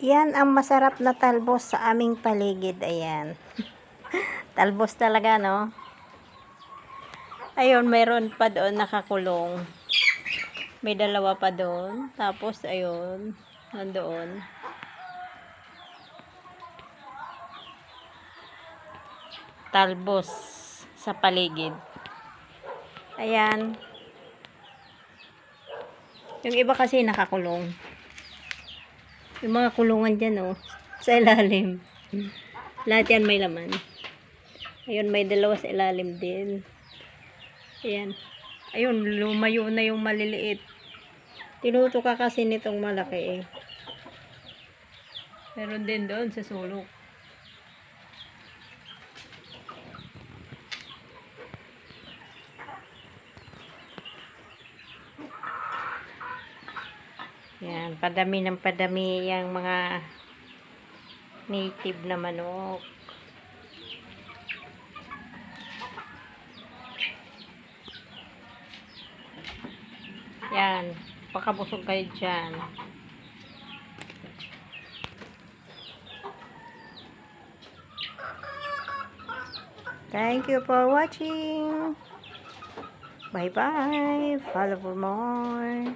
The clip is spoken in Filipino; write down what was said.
Yan ang masarap na talbos sa aming paligid. Ayan. talbos talaga, no? Ayun, mayroon pa doon nakakulong. May dalawa pa doon. Tapos, ayun, nandoon. Talbos sa paligid. Ayan. Yung iba kasi nakakulong. Yung mga kulungan dyan, oh. Sa ilalim. Lahat yan may laman. Ayun, may dalawa sa ilalim din. Ayan. Ayun, lumayo na yung maliliit. Tinuto ka kasi nitong malaki eh. Meron din doon sa sulok. Yan, padami ng padami yung mga native na manok. Yan, pakabusog kayo dyan. Thank you for watching. Bye-bye. Follow for more.